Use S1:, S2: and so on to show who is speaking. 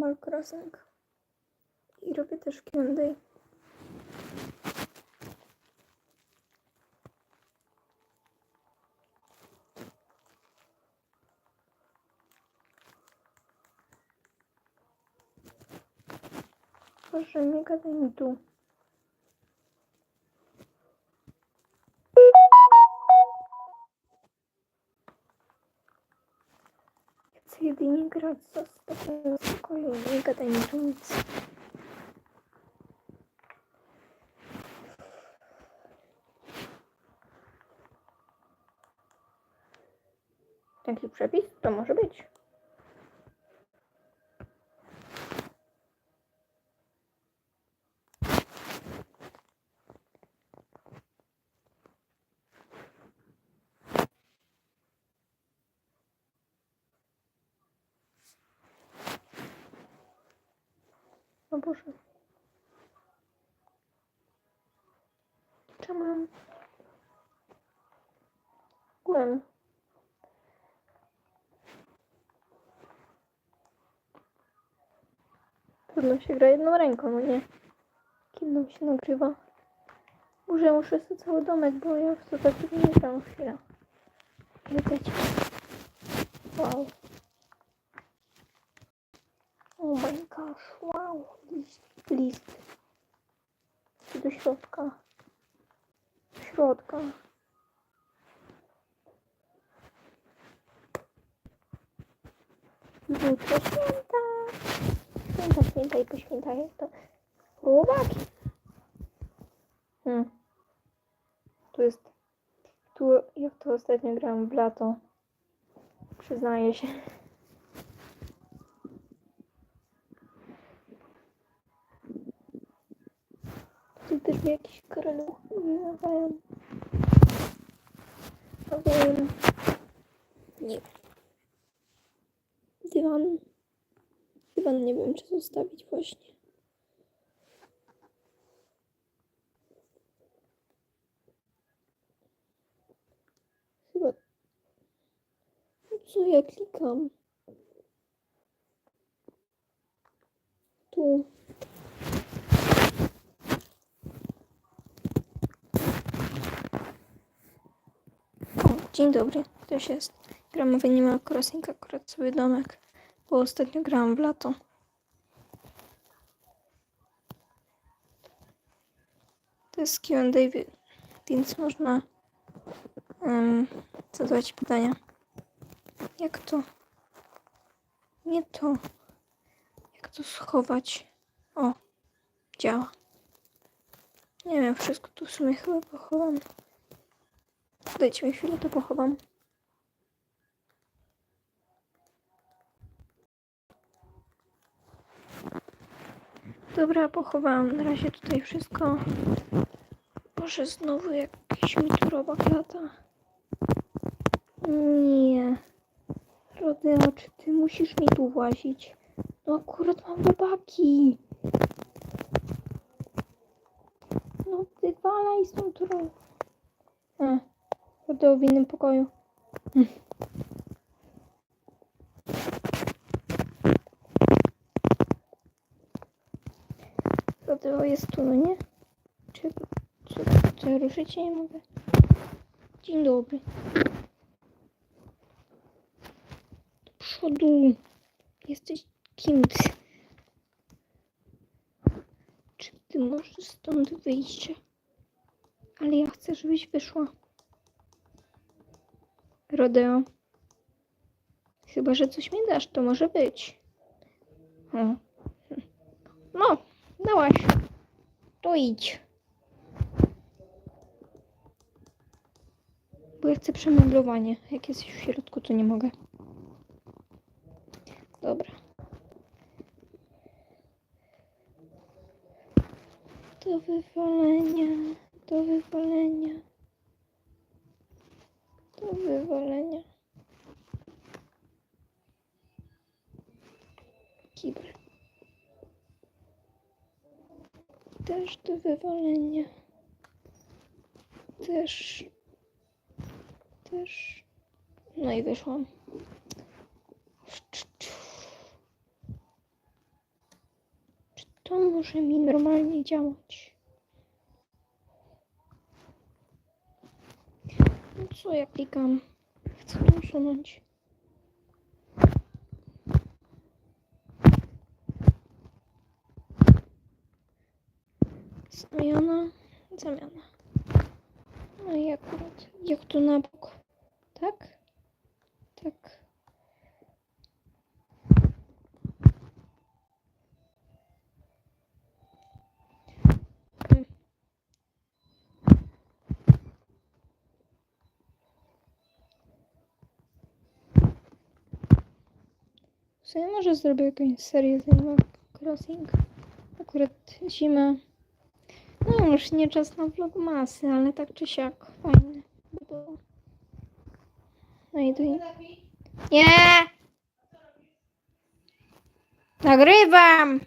S1: Animal Crossing. I robię też Q&A. Proszę, nie gadaj mi tu. Jedynie grać za spokojnie, spokojnie, nie gadaj mi tu nic. Taki przepis to może być. Boże. Czemu? Gwen. Trudno się gra jedną ręką, no nie? Kiedy się nagrywa? Może muszę sobie cały domek, bo ja w to tak nie gram chwilę. Wiecie. Wow. Oh my gosh, wow. List. List. Do środka. Do środka. Jutro święta. Święta, święta i poświęta jest to. Chłopaki. Hmm. Tu jest... Tu, jak to ostatnio grałam w lato. Przyznaję się. Mi jakiś karaluch wylewają. A wiem. Nie. Dywan. Dywan nie wiem, czy zostawić właśnie. Chyba... Co ja klikam? Tu. O, dzień dobry. Ktoś jest. Gramy w Animal Crossing, akurat sobie domek. Bo ostatnio grałam w lato. To jest Q&A, wi- więc można um, zadawać pytania. Jak to? Nie to. Jak to schować? O, działa. Nie wiem, wszystko tu w sumie chyba pochowam. Dajcie mi chwilę, to pochowam. Dobra, pochowałam na razie tutaj wszystko. Może znowu jakiś mi tu robak lata. Nie. Rodeo, czy ty musisz mi tu włazić? No akurat mam robaki. No ty walaj z tą Rodeo w innym pokoju. Hm. Rodeo jest tu, no nie? Czy, czy, czy ruszyć nie mogę? Dzień dobry. Do przodu. Jesteś kim ty? Czy ty możesz stąd wyjść? Ale ja chcę, żebyś wyszła. Rodeo. Chyba, że coś mi dasz, to może być. No, dałaś. To idź. Bo ja chcę przemeblowanie. Jak jesteś w środku, to nie mogę. Dobra. Do wywalenia. Do wywalenia. Wywalenia. Kibel. Też do wywalenia. Też. Też. No i wyszłam. to może mi normalnie działać. Co ja klikam? Chcę usunąć. Zamiana, zamiana. No i akurat, jak tu na bok, tak? Tak. W sumie może zrobię jakąś serię z Animal Crossing. Akurat zima. No już nie czas na vlogmasy, ale tak czy siak fajne by było. No i tu... Nie! Nagrywam!